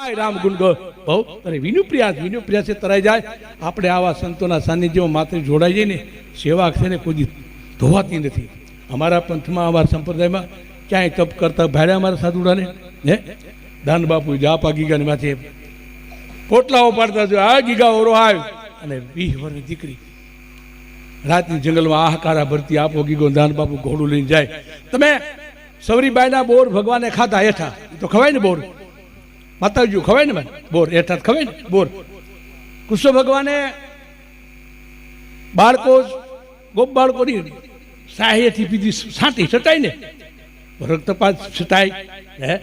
હાય રામ ગુણ બહુ અને વિનુપ્રિયા માથે પોટલાઓ પાડતા જો આ ગીગા ઓરો આવ્યો અને વીસ વર્ષની દીકરી. રાતની જંગલમાં આહકારા ભરતી આપો ગીગો દાન બાપુ ઘોડું લઈને જાય. તમે સવરીબાઈના બોર ભગવાને ખાતા હેઠા. તો ખવાય ને બોર. માતાજી ખવાય ને મને બોર હેઠા જ ખવાય ને? બોર. કૃષ્ણ ભગવાને બાળકો ગોપ બાળકોની સાહેથી પીધી સાંટી છટાય ને? રક્તપાત છટાય, હે?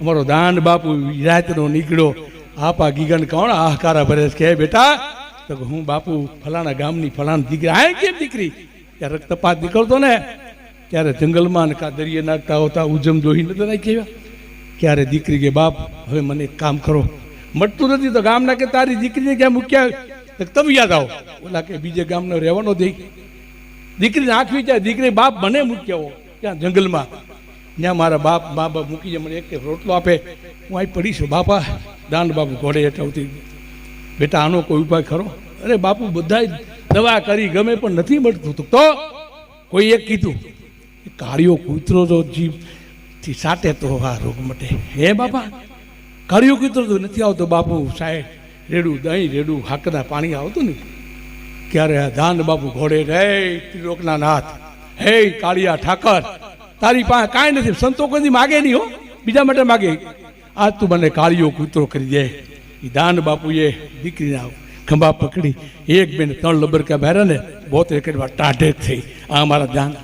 અમારો દાંડ બાપુ રાતનો નીકળ્યો. આપા ગીગન કોણ આહકારા ભરે કે બેટા, તો હું બાપુ ફલાણા ગામની ફલાણા દીકરી, આ કેમ દીકરી? ત્યાં રક્તપાત નીકળતો ને, ત્યારે જંગલમાં ને કા દરિયે નાખતા હોતા ઉજમ જોઈ નતા નાખી ક્યારે દીકરી કે બાપ, હવે મને એક કામ કરો. મળતું નથી તો ગામના કે તારી દીકરીને ક્યાં? મૂક્યા તમે યાદ આવો. ઓલા કે બીજે ગામનો રહેવાનો દે. દીકરીને આંખ જાય દીકરી બાપ મને મૂક્યા હો ત્યાં જંગલમાં. ત્યાં મારા બાપ, મા બાપ મૂકી જાય મને એક રોટલો આપે. હું અહીં પડીશું બાપા દાંડ બાપુ ઘોડે હેઠવતી બેટા, આનો કોઈ ઉપાય ખરો? અરે બાપુ, બધાય દવા કરી, ગમે પણ નથી મળતું. તો કોઈ એક કીધું કાળિયો કૂતરો તો જીભથી સાટે તો આ રોગ મટે. હે બાપા? કાળિયો કીધું તો, નથી આવતો બાપુ સાહેબ. રેડું દહીં, રેડું હાકના પાણી આવતું ને. ક્યારે આ દાન બાપુ ઘોડે રે ત્રિલોકના નાથ, હે કાળિયા ઠાકર, તારી પાસે કાંઈ નથી, સંતો કોઈ માગે નહીં હો. બીજા માટે માગે. આ તું મને કાળિયો કૂતરો કરી દે. એ દાન બાપુએ દીકરીને ખંભા પકડી, એક બેન ત્રણ લબરકા ભેરા ને, બોતેર કરવા ટાઢે થઈ. આ અમારા ધ્યાન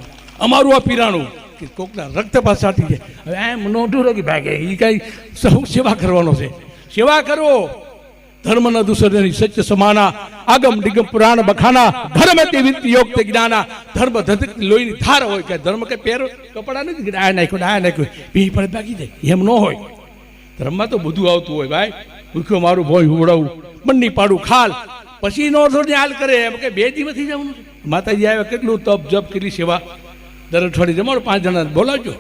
અમારું આ પીરાણું કે કોકના રક્ત પાસાટી છે એમ નોંધું રહી ભાગે એ કાંઈ સૌ સેવા કરવાનો છે. સેવા કરો. ધર્મ ન દુસરની સત્ય સમાના, આગમ નિગમ પુરાણ બખાના, ધર્મ તે વિત્ત યોગ તે જ્ઞાના, ધર્મ ધતિક લોહીની ધાર હોય કે ધર્મ કે પેર કપડા નથી કે આ નાખ્યો આ નાખ્યો પી પડે ભાગી જાય, એમ ન હોય. ધર્મમાં તો બધું આવતું હોય ભાઈ ભૂખ્યો મારું ભોય ઉડાવું મંડી પાડું ખાલ, પછી નો થોડી હાલ કરે, એમ કે બે દિવસથી જવાનું માતાજી આવે કેટલું તપ જપ, કેટલી સેવા દર અઠવાડિયે જમાડો, પાંચ જણા બોલાવજો.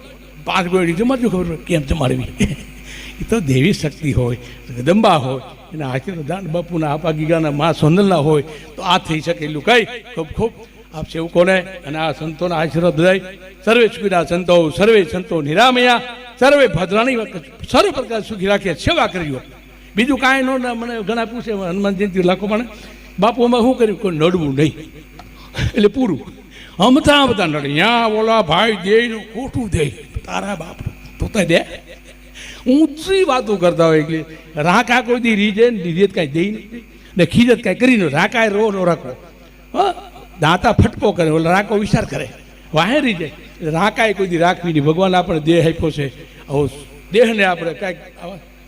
પાંચ ગોળી જમાડજો, ખબર કેમ જમાડવી. એ તો દેવી શક્તિ હોય જગદંબા હોય, એના આશીર્વાદ દાન બાપુના આપા ગીગાના મા સોનલના હોય, તો આ થઈ શકે એટલું કઈ ખૂબ ખૂબ આપ સેવકોને અને આ સંતોના આશીર્વાદ બધાય. સર્વે સુખીના સંતો, સર્વે સંતો નિરામયા, સર્વે ભદ્રાણી સર્વ પ્રકાર સુખી રાખે, સેવા કરજો બીજું કાંઈ નો મને ઘણા પૂછે હનુમાન જયંતિ લાખો પણ બાપુ અમે શું કર્યું? કોઈ નડવું નહીં. એટલે પૂરું. હમતા બધા નડે. ત્યાં ઓલા ભાઈ દેયનું ખોટું દે. તારા બાપ તો તો દે. ઊંચી વાતો કરતા હોય એટલે રાકા કોઈ દી રીજે ને રીજે કાંઈ દઈ નહીં. ને ખીજત કાંઈ કરી ન રાકા રો નો રાખો હા? દાંતા ફટકો કરે, ઓલા રાકો વિચાર કરે. વાહે રીજે. રાકાએ કોઈ દી રાખવી નહીં. ભગવાન આપણે દેહ આપ્યો છે. આવો દેહને આપણે કાંઈક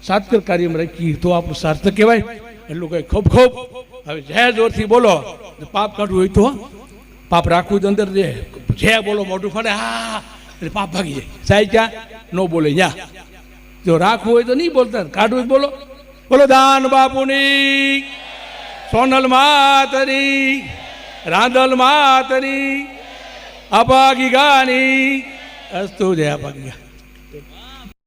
સાત્કર કાર્યમાં રાખીએ તો આપણું સાર્થક કહેવાય. એટલું કંઈ ખૂબ ખૂબ. હવે જય જોરથી બોલો. પાપ કાઢવું હોય તો પાપ રાખવું તો અંદર જે જે બોલો મોઢું ફાડે, હા, એટલે પાપ ભાગી જાય. સાહેબ ક્યાં? ન બોલે ત્યાં જો રાખવું હોય તો નહીં બોલતા. કાઢવું બોલો. બોલો, દાન બાપુની. સોનલ માતરી. રાંદલ માતરી. અપાગી ગાની અસ્તુ જય અપાગી ગા